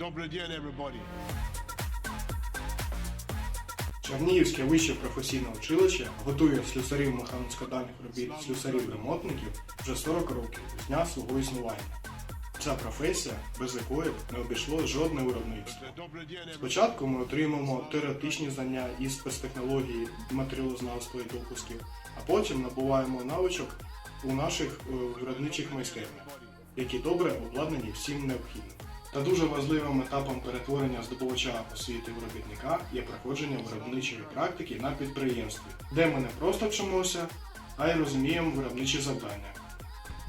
Добрый день, everybody. Чернігівське вище професійне училище готує слюсарів механоскладальних робіт, слюсарів-ремонтників вже 40 років з дня свого існування. Ця професія, без якої не обійшло жодне виробництво. Спочатку ми отримуємо теоретичні знання із спецтехнології, матеріалознавства і допусків, а потім набуваємо навичок у наших е, виробничих майстернях, які добре обладнані всім необхідним. Та дуже важливим етапом перетворення здобувача освіти в робітника є проходження виробничої практики на підприємстві, де ми не просто вчимося, а й розуміємо виробничі завдання.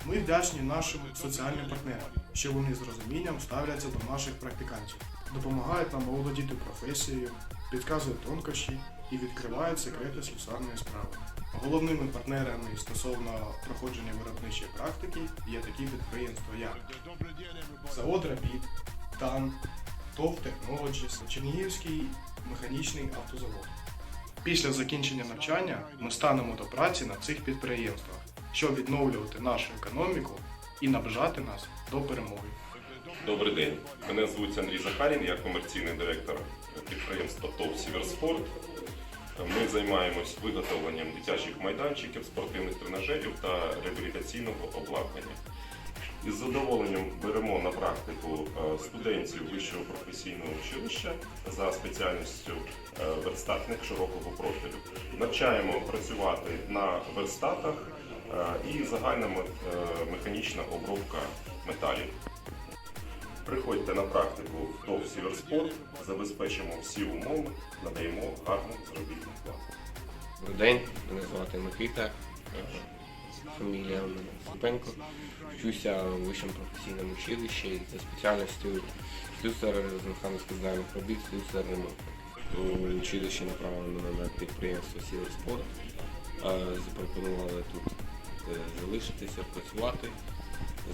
Ми вдячні нашим соціальним партнерам, що вони з розумінням ставляться до наших практикантів, допомагають нам оволодіти професією, підказують тонкощі і відкривають секрети слюсарної справи. Головними партнерами стосовно проходження виробничої практики є такі підприємства, як завод Рапід, ТАН, ТОВ Technologies, Чернігівський механічний автозавод. Після закінчення навчання ми станемо до праці на цих підприємствах, щоб відновлювати нашу економіку і наближати нас до перемоги. Добрий день. Мене звуть Андрій Захарін, я комерційний директор підприємства ТОВ Сіверспорт. Ми займаємось виготовленням дитячих майданчиків, спортивних тренажерів та реабілітаційного обладнання. Із задоволенням беремо на практику е, студентів вищого професійного училища за спеціальністю е, верстатник широкого профілю. Навчаємо працювати на верстатах е, і загальна механічна обробка металів. Приходьте на практику в ТОВ Сіверспорт, забезпечимо всі умови, надаємо гарну. Добрий день, мене звати Микита, е, фамілія у мене Сипенко. Вчуся у вищому професійному училищі за спеціальністю слюсар з механоскладальних робіт, слюсар ремонт. У училищі направили на підприємство Сіверспорт. Е, Запропонували тут е, залишитися, працювати.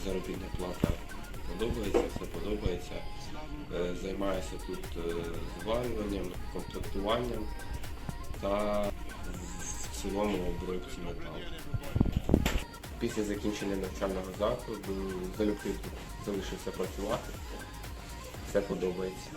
Заробітна плата подобається, все подобається. Займаюся тут зварюванням, комплектуванням та в цілому обробці металу. Після закінчення навчального закладу залюбки залишився працювати. Все подобається.